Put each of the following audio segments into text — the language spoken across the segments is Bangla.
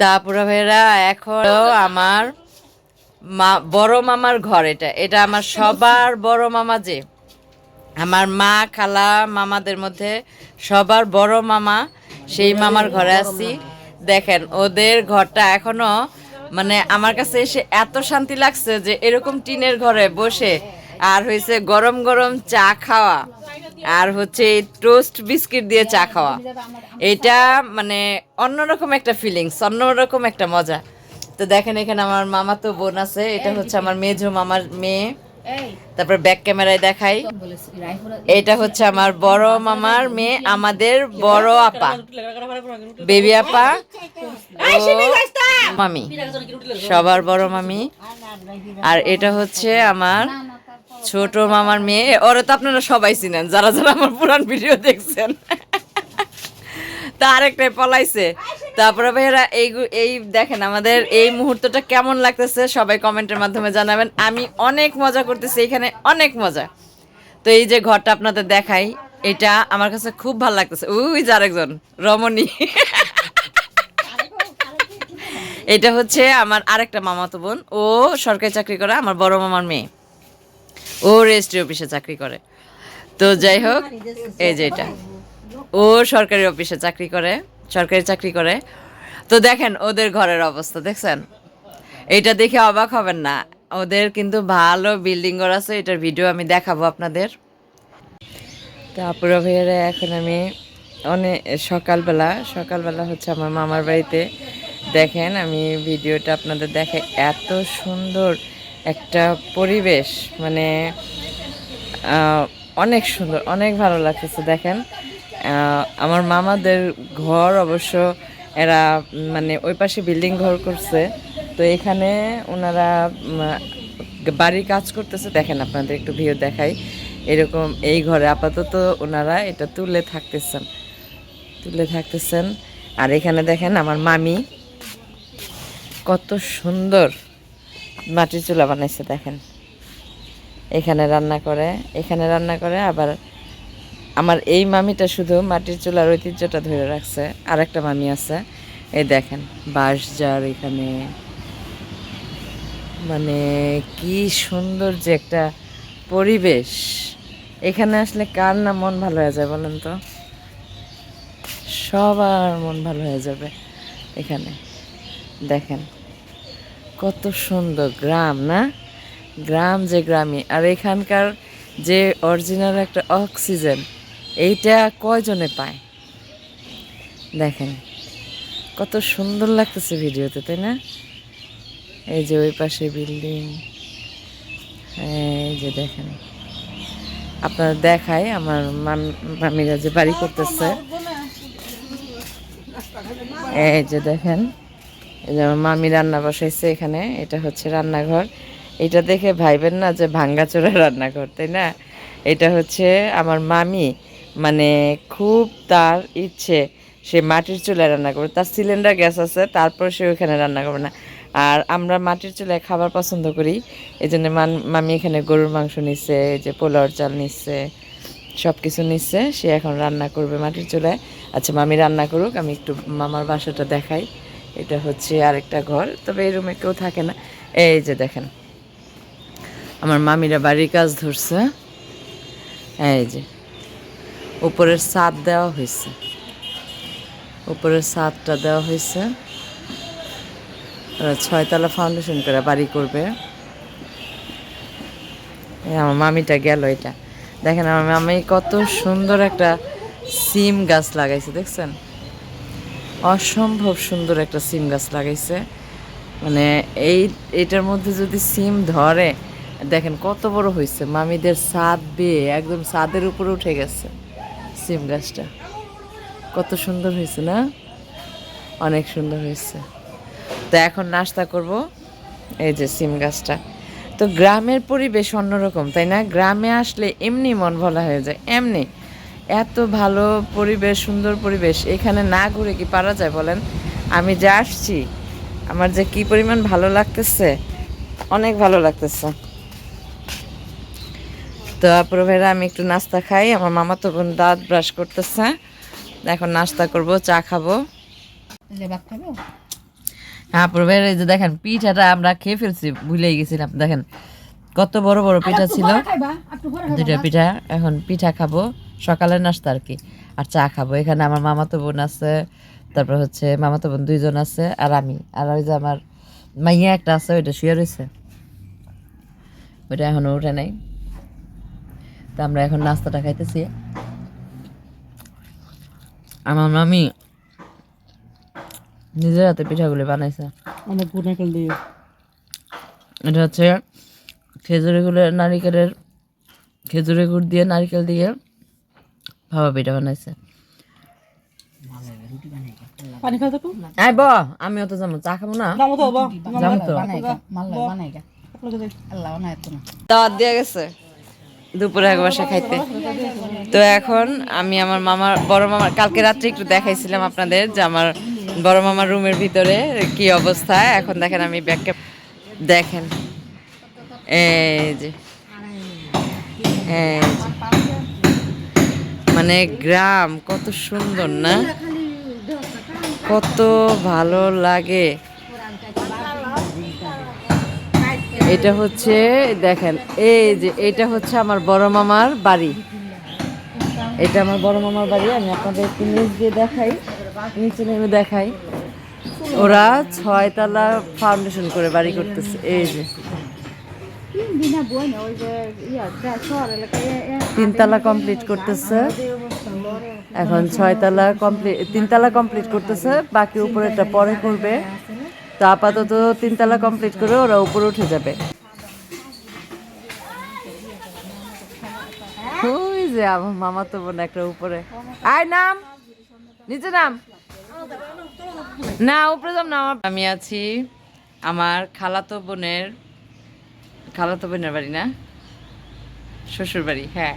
তারপরে ভাইরা এখন আমার মা বড় মামার ঘর এটা। এটা আমার সবার বড় মামা যে। আমার মা খালা মামাদের মধ্যে সবার বড় মামা। সেই মামার ঘরে আছি। দেখেন ওদের ঘরটা এখনও মানে আমার কাছে এসে এত শান্তি লাগছে যে এরকম টিনের ঘরে বসে আর হয়েছে গরম গরম চা খাওয়া। আর হচ্ছে টোস্ট বিস্কিট দিয়ে চা খাওয়া। এটা মানে অন্যরকম একটা ফিলিংস অন্যরকম একটা মজা। তো দেখেন এখানে আমার মামা তো বোন আছে এটা হচ্ছে আমার মেজো মামার মেয়ে। তারপর ব্যাক ক্যামেরায় দেখাই। এটা হচ্ছে আমার বড় মামার মেয়ে আমাদের বড় আপা। বেবি আপা মামি সবার বড় মামি। আর এটা হচ্ছে আমার ছোট মামার মেয়ে, ওরা তো আপনারা সবাই চিনেন, যারা যারা আমার পুরান ভিডিও দেখছেন। তা আরেকটাই পলাইছে। তারপরে ভাইয়েরা, এই এই দেখেন আমাদের এই মুহূর্তটা কেমন লাগতেছে, সবাই কমেন্টের মাধ্যমে জানাবেন। আমি অনেক মজা করতেছি, এখানে অনেক মজা। তো এই যে ঘরটা আপনাদের দেখাই, এটা আমার কাছে খুব ভালো লাগতেছে। উই, যে আরেকজন, রমণী। এটা হচ্ছে আমার আরেকটা মামাতো বোন। ও সরকারি চাকরি করে, আমার বড় মামার মেয়ে। ও রেজিস্ট্রি অফিসে চাকরি করে। তো যাই হোক, এই যে এটা। ও সরকারি অফিসে চাকরি করে, সরকারি চাকরি করে। তো দেখেন ওদের ঘরের অবস্থা, দেখছেন? এটা দেখে অবাক হবেন না। ওদের কিন্তু ভালো বিল্ডিং ঘর আছে, এটার ভিডিও আমি দেখাবো আপনাদের। তারপরে ভাইয়েরা, এখন আমি অনেক সকালবেলা সকালবেলা হচ্ছে আমার মামার বাড়িতে। দেখেন আমি ভিডিওটা আপনাদের দেখে, এত সুন্দর। একটা পরিবেশ মানে অনেক সুন্দর, অনেক ভালো লাগতেছে দেখেন। আমার মামাদের ঘর অবশ্য এরা মানে ওই পাশে বিল্ডিং ঘর করছে। তো এখানে ওনারা বাড়ির কাজ করতেছে। দেখেন আপনাদের একটু ভিউ দেখাই। এরকম এই ঘরে আপাতত ওনারা এটা তুলে থাকতেছেন তুলে থাকতেছেন। আর এখানে দেখেন আমার মামি, কত সুন্দর। মাটির চুলা বানাইছে, দেখেন। এখানে রান্না করে, এখানে রান্না করে, আবার আমার এই মামিটা শুধু মাটির চুলার ঐতিহ্যটা ধরে রাখছে। আর একটা মামি আছে, এই দেখেন, বাঁশ যার এখানে। মানে কি সুন্দর যে একটা পরিবেশ। এখানে আসলে কার না মন ভালো হয়ে যায় বলেন তো? সবার মন ভালো হয়ে যাবে এখানে। দেখেন কত সুন্দর গ্রাম, না? গ্রাম যে গ্রামে আর এখানকার যে অরিজিনাল একটা অক্সিজেন এইটা কয়জনে পায়? দেখেন, কত সুন্দর লাগতেছে ভিডিওতে, তাই না? এই যে ওই পাশে বিল্ডিং, এই যে দেখেন। আপনারা দেখায় আমার মাম- মামিরা যে বাড়ি করতেছে। এই যে দেখেন এই যে আমার মামি রান্না বসাইছে এখানে, এটা হচ্ছে রান্নাঘর। এটা দেখে ভাইবেন না যে ভাঙ্গাচোরা রান্নাঘর, তাই না? এটা হচ্ছে আমার মামি মানে খুব তার ইচ্ছে, সে মাটির চুলায় রান্না করবে। তার সিলিন্ডার গ্যাস আছে, তারপর সে ওইখানে রান্না করবে না। আর আমরা মাটির চুলায় খাবার পছন্দ করি এই জন্য মামি এখানে গরুর মাংস নিচ্ছে, এই যে পোলাওর চাল নিচ্ছে সব কিছু নিচ্ছে, সে এখন রান্না করবে মাটির চুলায়। আচ্ছা মামি রান্না করুক, আমি একটু মামার বাসাটা দেখাই। এটা হচ্ছে আরেকটা ঘর, তবে এই রুমে কেউ থাকে না। এই যে দেখেন, আমার মামিরা বাড়ির কাজ ধরছে। এই যে, উপরের ছাদ দেওয়া হয়েছে। উপরের ছাদটা দেওয়া হয়েছে। ওরা ছয়তলা ফাউন্ডেশন করে বাড়ি করবে। আমার মামিটা গেল এটা। দেখেন আমার মামি কত সুন্দর একটা সিম গাছ লাগাইছে, দেখছেন? অসম্ভব সুন্দর একটা সিম গাছ লাগাইছে। মানে এই, এটার মধ্যে যদি সিম ধরে, দেখেন কত বড় হয়েছে মামিদের ছাদ বেয়ে একদম ছাদের উপরে উঠে গেছে সিম গাছটা। কত সুন্দর হয়েছে না? অনেক সুন্দর হয়েছে তো এখন নাস্তা করব, এই যে সিম গাছটা। তো গ্রামের পরিবেশ অন্যরকম, তাই না? গ্রামে আসলে এমনি মন ভালো হয়ে যায়, এমনি। এত ভালো পরিবেশ সুন্দর পরিবেশ। এখানে না ঘুরে কি পারা যায় বলেন? আমি যে আসছি আমার যে কি পরিমাণ ভালো লাগতেছে অনেক ভালো লাগতেছে। তো আপুর ভাইরা আমি একটু নাস্তা খাই। আমার মামা তো বোন দাঁত ব্রাশ করতেছে। এখন নাস্তা করব চা খাব। হ্যাঁ প্রবের এই যে দেখেন পিঠাটা আমরা খেয়ে ফেলছি ভুলেই গেছিলাম দেখেন। কত বড় বড় পিঠা ছিল? দুটা পিঠা। এখন পিঠা খাব সকালের নাস্তা আর কি। আর চা খাব। এখানে আমার মামাতো বোন আছে তারপর হচ্ছে মামাতো বোন দুইজন আছে আর আমি। আর ওই যে আমার মাইয়া একটা আছে ওইটা শুয়ে রয়েছে ওইটা এখনও উঠে নাই। তো আমরা এখন নাস্তাটা খাইতেছি। আমার মামি নিজের হাতে পিঠাগুলি বানাইছে। এটা হচ্ছে খেজুরি গুড়ের নারিকেলের খেজুরি গুড় দিয়ে নারকেল দিয়ে ভাবা পিঠা বানাইছে। আই ব আমিও তো যাব চা খাব না? যাব তো দাওয়াত দিয়ে গেছে। দুপুরে এক বাসা খাইতে। তো এখন আমি আমার মামার বড় মামার কালকে রাত্রে একটু দেখাইছিলাম আপনাদের যে আমার বড় মামার রুমের ভিতরে কি অবস্থা। এখন দেখেন আমি ব্যাগকে দেখেন। এই যে মানে গ্রাম, কত সুন্দর, না? কত ভালো লাগে। এটা হচ্ছে, দেখেন, এই যে, এটা হচ্ছে আমার বড় মামার বাড়ি। এটা আমার বড় মামার বাড়ি, আমি আপনাদের একটু নিচ দিয়ে দেখাই, নিচে নেমে দেখাই। ওরা ছয়তলা ফাউন্ডেশন করে বাড়ি করতেছে, এই যে বিনা বই না ওই যে ইয়া শহর এলাকায় তিনতলা কমপ্লিট করতেছে এখন ছয়তলা কমপ্লিট তিনতলা কমপ্লিট করতেছে বাকি উপরেটা পরে করবে তো আপাতত তিনতলা কমপ্লিট করে ওরা উপরে উঠে যাবে ওই যে আমার মামা তো বোন একটা উপরে আয় নাম নিচে নাম না উপরে যাম না আমি আছি আমার খালাতো বোনের খালাতো বোনের বাড়ি না? শ্বশুর বাড়ি হ্যাঁ।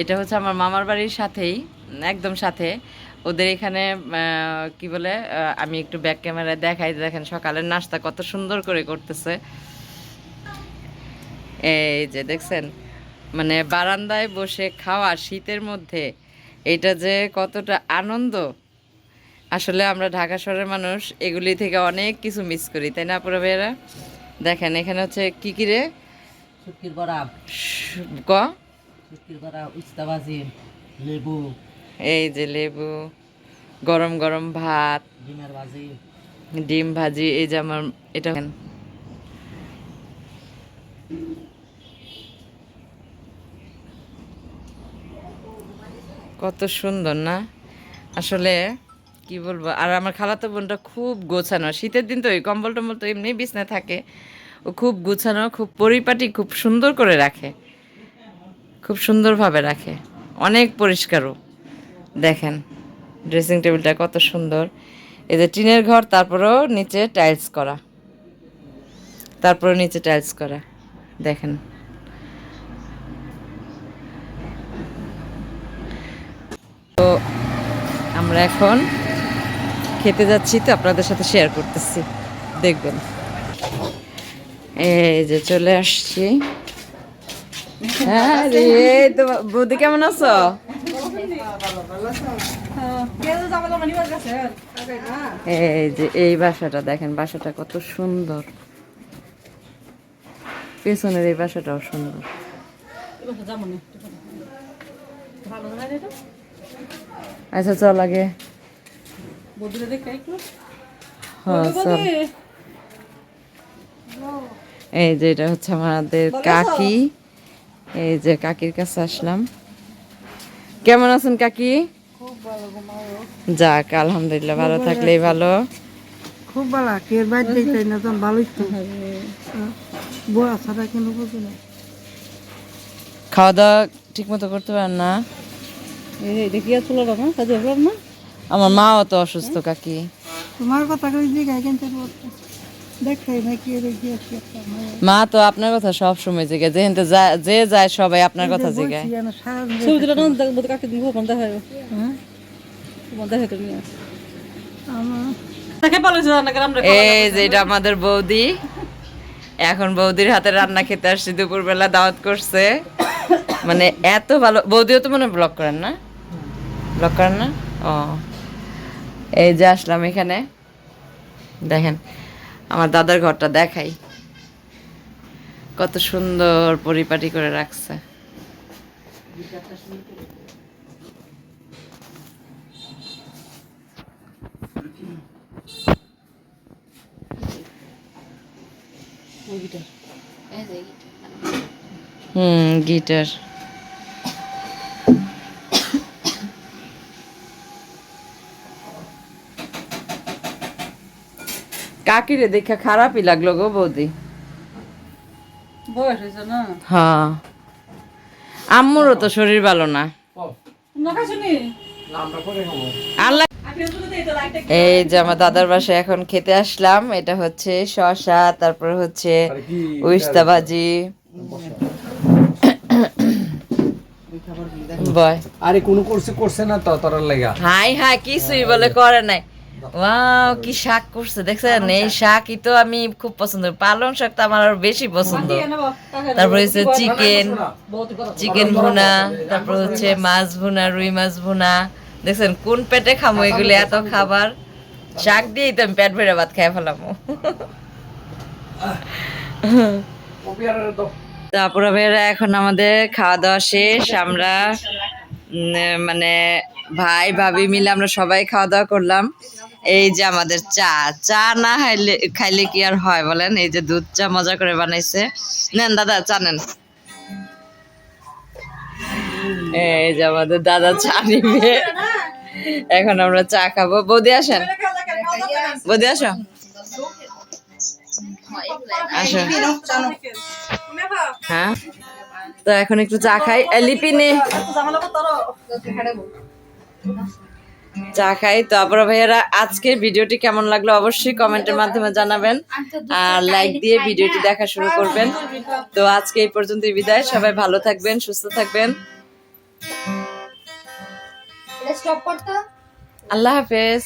এটা হচ্ছে আমার মামার বাড়ির সাথেই, একদম সাথে। ওদের এখানে কি বলে আমি একটু ব্যাক ক্যামেরায় দেখাই, দেখেন সকালের নাস্তা কত সুন্দর করে করতেছে। এই যে দেখছেন মানে বারান্দায় বসে খাওয়া শীতের মধ্যে, এটা যে কতটা আনন্দ। আসলে আমরা ঢাকা শহরের মানুষ, এগুলি থেকে অনেক কিছু মিস করি, তাই না পুরো ভাইয়েরা? দেখেন এখানে হচ্ছে কি কি রে? শুটকির বড়া। ক? শুটকির বড়া উস্তা ভাজি লেবু। এই যে লেবু গরম গরম ভাত ডিমের ভাজি। ডিম ভাজি এই যে আমার এটা। কত সুন্দর না? আসলে কি বলব? আর আমার খালাতো বোনটা খুব গোছানো। শীতের দিন তো ওই কম্বল টম্বল তো এমনি বিছনায় থাকে। ও খুব গোছানো, খুব পরিপাটি, খুব সুন্দর করে রাখে। খুব সুন্দরভাবে রাখে। অনেক পরিষ্কারও দেখেন ড্রেসিং টেবিলটা কত সুন্দর। এই যে টিনের ঘর, তারপরেও নিচে টাইলস করা। তারপরে নিচে টাইলস করা। দেখেন। তো আমরা এখন খেতে যাচ্ছি তো, আপনাদের সাথে শেয়ার করতেছি। দেখবেন। এই যে চলে আসছি। হ্যাঁ রে তো, বৌদি কেমন আছো? এই যে এই বাসাটা দেখেন, বাসাটা কত সুন্দর। পেছনের এই বাসাটাও সুন্দর। আচ্ছা চল আগে। এই যে এটা হচ্ছে আমাদের কাকি। এই যে কাকির কাছে আসলাম। কেমন আছেন কাকি? যাক আলহামদুলিল্লাহ ভালো থাকলেই ভালো খুব ভালো বাইরে না ভালোই তো। বুঝি না। খাওয়া দাওয়া ঠিক মতো করতে পারেন না? এই দেখি আর চলো কাজে না? আমার মাও তো অসুস্থ কাকি। তোমার কথা কই কিন্তু মা তো আপনার কথা সব সময় জেগে যেহেতু যে যায় সবাই আপনার কথা জেগায়। দেখা হ্যাঁ এই যে এটা আমাদের বৌদি। এখন বৌদির হাতে রান্না খেতে আসছি দুপুরবেলা দাওয়াত করছে। মানে এত ভালো বৌদিও তো মনে ব্লগ করেন না? ব্লগ করেন না? ও। এই যে আসলাম এখানে। দেখেন আমার দাদার ঘরটা দেখাই। কত সুন্দর পরিপাটি করে রাখছে। হুম গিটার। কাকিরে দেখা খারাপই লাগল গো বৌদি। বয়স হয়েছে না? হ্যাঁ। আম্মুরও তো শরীর ভালো না। আল্লাহ এই যে আমার দাদার বাসায় এখন খেতে আসলাম এটা হচ্ছে শশা তারপর হচ্ছে উস্তা ভাজি। বয়। আরে কোনো করছে করছে না তো তোর লাগা। হাই হাই কিছুই বলে করে নাই। ওয়াও কি শাক করছে দেখছেন? এই শাকই তো আমি খুব পছন্দ পালং শাক তো আমার আরও বেশি পছন্দ। তারপর হচ্ছে চিকেন চিকেন ভুনা তারপর হচ্ছে মাছ ভুনা রুই মাছ ভুনা। দেখছেন কোন পেটে খামো এগুলো? এত খাবার। শাক দিয়েই তো আমি পেট ভরে ভাত খেয়ে ফেলাম। তারপরে ভাইয়েরা এখন আমাদের খাওয়া দাওয়া শেষ। আমরা মানে ভাই ভাবি মিলে আমরা সবাই খাওয়া দাওয়া করলাম। এই যে আমাদের চা চা না খাইলে খাইলে কি আর হয় বলেন? এই যে দুধ চা মজা করে বানাইছে। নেন দাদা, চা নেন। এই যে আমাদের দাদা চা নিবে। এখন আমরা চা খাব। বৌদি আসেন। বৌদি আসো। আসো। হ্যাঁ? তো এখন একটু চা খাই। লিপি নে। চা খাই। তো আপনারা ভাইয়ারা আজকের ভিডিওটি কেমন লাগল অবশ্যই কমেন্টের মাধ্যমে জানাবেন। আর লাইক দিয়ে ভিডিওটি দেখা শুরু করবেন। তো আজকে এই পর্যন্ত বিদায়। সবাই ভালো থাকবেন সুস্থ থাকবেন। আল্লাহ হাফেজ।